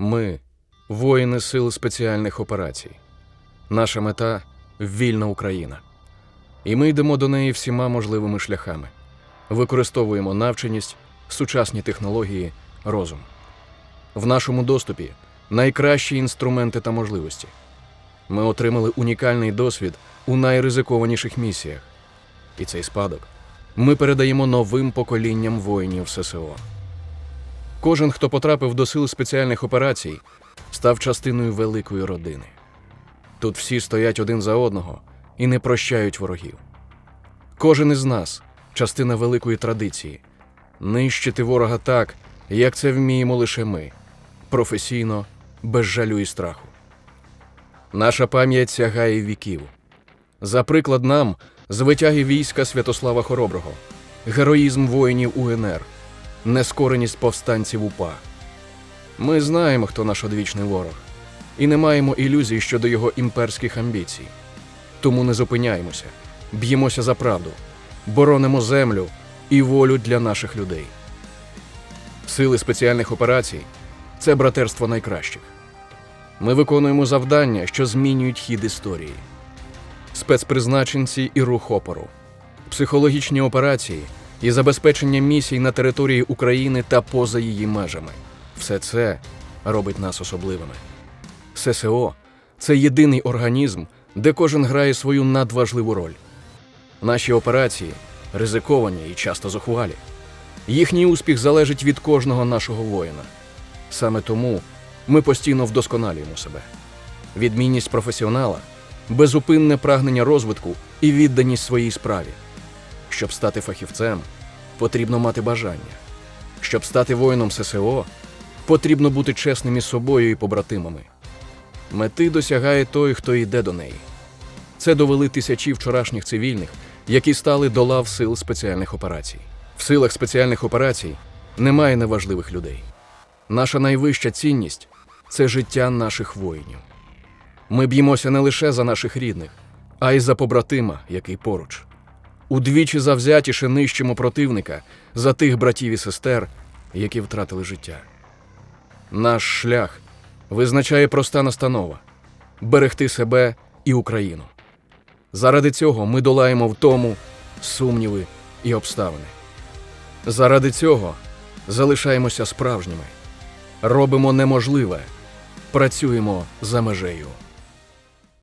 Ми воїни сил спеціальних операцій. Наша мета вільна Україна. І ми йдемо до неї всіма можливими шляхами. Використовуємо навченість, сучасні технології, розум. В нашому доступі найкращі інструменти та можливості. Ми отримали унікальний досвід у найризикованіших місіях. І цей спадок ми передаємо новим поколінням воїнів ССО. Кожен, хто потрапив до сил спеціальних операцій, став частиною великої родини. Тут всі стоять один за одного і не прощають ворогів. Кожен із нас частина великої традиції нищити ворога так, як це вміємо лише ми, професійно, без жалю і страху. Наша пам'ять сягає віків. За приклад нам звитяги війська Святослава Хороброго, героїзм воїнів УНР, нескореність повстанців УПА. Ми знаємо, хто наш одвічний ворог, і не маємо ілюзій щодо його імперських амбіцій. Тому не зупиняємося, б'ємося за правду, боронимо землю і волю для наших людей. Сили спеціальних операцій це братерство найкращих. Ми виконуємо завдання, що змінюють хід історії. Спецпризначенці і рух опору, психологічні операції і забезпечення місій на території України та поза її межами. Все це робить нас особливими. ССО це єдиний організм, де кожен грає свою надважливу роль. Наші операції ризиковані і часто зухвалі. Їхній успіх залежить від кожного нашого воїна. Саме тому ми постійно вдосконалюємо себе. Відмінність професіонала, безупинне прагнення розвитку і відданість своїй справі. Щоб стати фахівцем, потрібно мати бажання. Щоб стати воїном ССО, потрібно бути чесним із собою і побратимами. Мети досягає той, хто йде до неї. Це довели тисячі вчорашніх цивільних, які стали до лав сил спеціальних операцій. В силах спеціальних операцій немає неважливих людей. Наша найвища цінність це життя наших воїнів. Ми б'ємося не лише за наших рідних, а й за побратима, який поруч. Удвічі завзятіше нищимо противника за тих братів і сестер, які втратили життя. Наш шлях визначає проста настанова берегти себе і Україну. Заради цього ми долаємо втому, сумніви і обставини. Заради цього залишаємося справжніми, робимо неможливе, працюємо за межею.